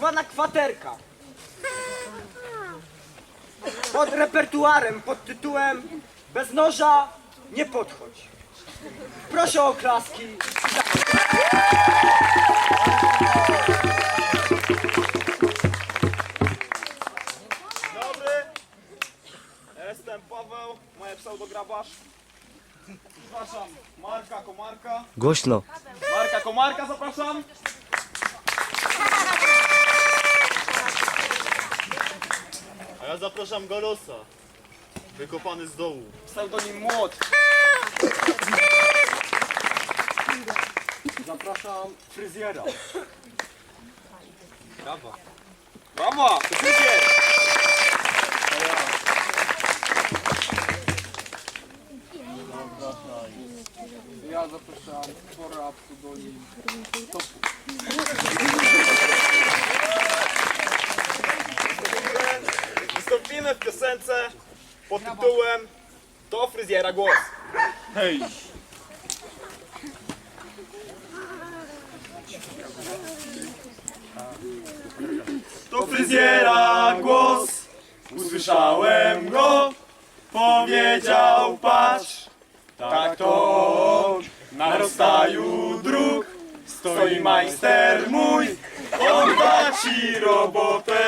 zwana kwaterka. Pod repertuarem, pod tytułem Bez noża nie podchodź. Proszę o oklaski. Dobry, jestem Paweł, moje pseudograbarz. Zapraszam Marka Komarka. Głośno. Marka Komarka zapraszam. Zapraszam Golosa. Wykopany z dołu. Pseudonim Młot. Zapraszam fryzjera. Brawa. Brawa, to fryzjer. Ja zapraszam Fora pseudonim Wystąpimy w piosence pod tytułem Do fryzjera głos. Hej! Do fryzjera głos, usłyszałem go, powiedział patrz, tak to on, na rozstaju dróg, stoi majster mój, on da ci robotę.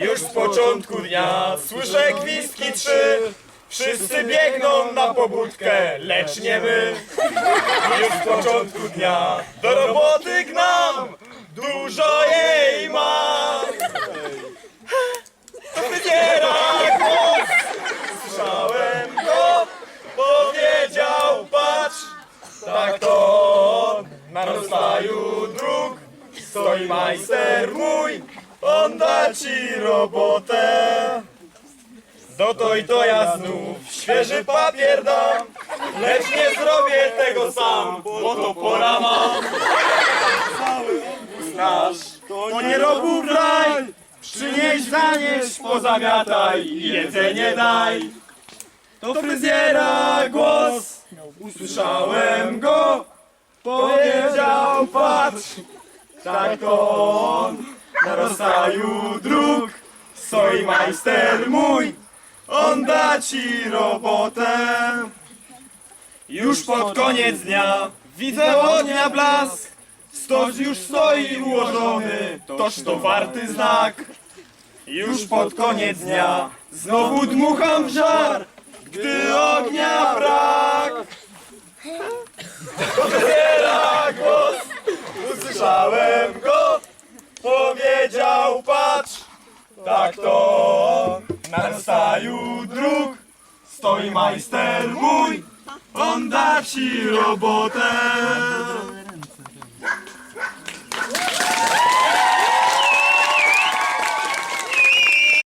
Już z początku dnia słyszę gwizdki trzy, wszyscy biegną na pobudkę, lecz nie my. Już z początku dnia do roboty gnam, dużo jej mam. To wybiera głos, słyszałem go, powiedział patrz, tak to on, na rozstaju dróg, stoi majster mój, on da ci robotę. Do to i to ja znów świeży papier dam, lecz nie zrobię tego sam, bo to pora mam. Cały nasz, to nie robów raj, przynieś, zanieś, pozamiataj i jedzenie daj. Do fryzjera głos, usłyszałem go, powiedział patrz, tak to on, na rozstaju dróg, stoi majster mój, on da ci robotę. Już pod koniec dnia widzę od dnia blask, stos już stoi ułożony, toż to warty znak. Już pod koniec dnia znowu dmucham w żar, gdy ognia brak. Odbiera głos, usłyszałem go, powiedział patrz, tak to na rozstaju dróg, stoi majster mój, on da ci robotę.